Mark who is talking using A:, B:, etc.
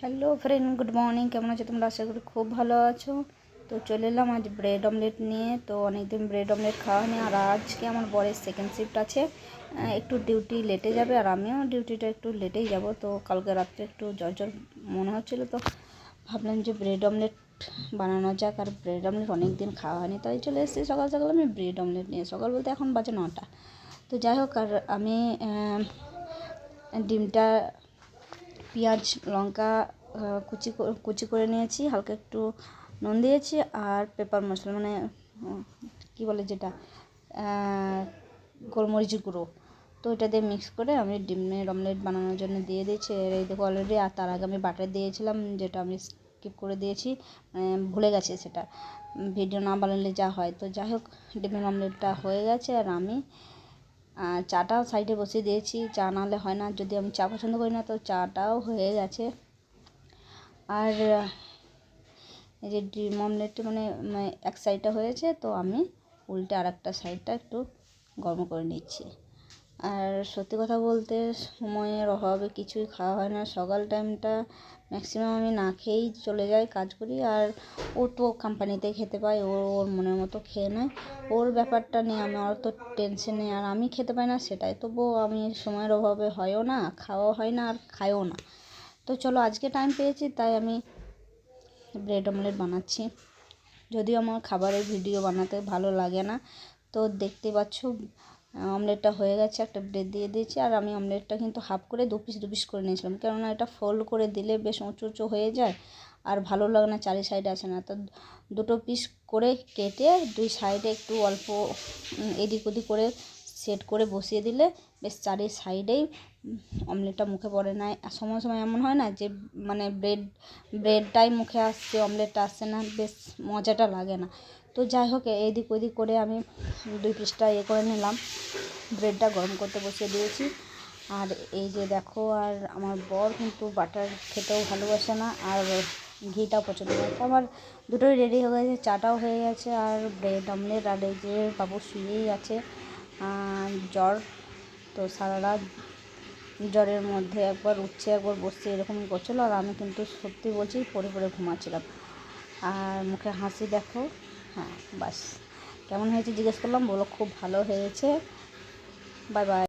A: Hello friend good morning কেমন আছো তোমরা? আশা করি খুব ভালো আছো। তো চলে এলাম আজ ব্রেড অমলেট নিয়ে। তো অনেকদিন ব্রেড অমলেট খাওয়া হয়নি। আর আজকে আমার বরের সেকেন্ড শিফট আছে। একটু ডিউটি লেটে যাবে। আর আমিও ডিউটিটা একটু লেটেই যাব। তো কালকে রাত্রে একটু জ্বর জ্বর মনে হচ্ছিল। তো ভাবলাম যে ব্রেড অমলেট বানানো যাক। আর ব্রেড অমলেট অনেক দিন খাওয়া হয়নি। তাই চলে এসেছি। সকাল সকাল আমি ব্রেড অমলেট নিয়ে। সকাল বলতে এখন বাজে নটা। তো যাই হোক, আর আমি ডিমটা পেঁয়াজ, লঙ্কা কুচি কুচি করে নিয়েছি, হালকা একটু নুন দিয়েছি আর পেপার মশলা মানে কি বলে যেটা গোলমরিচ গুঁড়ো। তো এটা দিয়ে মিক্স করে আমি ডিমের অমলেট বানানোর জন্য দিয়ে দিয়েছি। আর এই দেখো অলরেডি আর তার আগে আমি বাটার দিয়েছিলাম, যেটা আমি স্কিপ করে দিয়েছি। মানে ভুলে গেছে সেটা। ভিডিও না বানালে যা হয়। তো যাই হোক, ডিমের অমলেটটা হয়ে গেছে আর আমি চাটাও সাইডে বসিয়ে দিয়েছি। চা নাহলে হয় না। যদি আমি চা পছন্দ করি না, তো চাটাও হয়ে গেছে। আর, এই যে ডিম অমলেটটা মানে মানে এক সাইডটা হয়েছে, তো আমি উল্টে আর একটা সাইডটা একটু গরম করে নিচ্ছি। আর সত্যি কথা বলতে সময়ের অভাবে কিছুই খাওয়া হয় না। সকাল টাইমটা ম্যাক্সিমাম আমি না খেয়েই চলে যাই কাজ করি আর ও তো কোম্পানিতে খেতে পায় ও ওর মনের মতো খেয়ে নেয়। ওর ব্যাপারটা নিয়ে আমার অত টেনশন নেই, আর আমি খেতে পাই না সেটাই। তবুও আমি সময়ের অভাবে হয়ও না, খাওয়াও হয় না আর খাইও না। তো চলো আজকে টাইম পেয়েছি, তাই আমি ব্রেড অমলেট বানাচ্ছি। যদিও আমার খাবারের ভিডিও বানাতে ভালো লাগে না, তো দেখতে পাচ্ছ অমলেটটা হয়ে গেছে, একটা ব্রেড দিয়ে দিয়েছি, আর আমি অমলেটটা কিন্তু হাফ করে দু পিস দু পিস করে নিয়েছিলাম। কেননা এটা ফোল্ড করে দিলে বেশ উঁচু উঁচু হয়ে যায়, আর ভালো লাগে না, চারি সাইডে আসে না। তো দুটো পিস করে কেটে দুই সাইডে একটু অল্প এদিক ওদিক করে সেট করে বসিয়ে দিলে বেশ চারি সাইডেই অমলেটটা মুখে পড়ে না। সময় সময় এমন হয় না যে মানে ব্রেড ব্রেডটাই মুখে আসছে, অমলেটটা আসছে না, বেশ মজাটা লাগে না। তো যাই হোক, এদিক ওদিক করে আমি দুই পিসটা ইয়ে করে নিলাম। ব্রেডটা গরম করতে বসিয়ে দিয়েছি। আর এই যে দেখো, আর আমার বর কিন্তু বাটার খেতেও ভালোবাসে না, আর ঘিটাও পছন্দ করে। আমার দুটোই রেডি হয়ে গেছে, চাটাও হয়ে গেছে, আর ব্রেড অমলেট আর এই যে বাবু শুয়েই আছে জ্বর। তো সারা রাত জ্বরের মধ্যে একবার উঠছে, একবার বসছে এরকম করছিল। আর আমি কিন্তু সত্যি বলছি পরে পরে ঘুমাচ্ছিলাম। আর মুখে হাসি দেখো হ্যাঁ বাস। কেমন হয়েছে জিজ্ঞেস করলাম বলো খুব ভালো হয়েছে। Bye bye.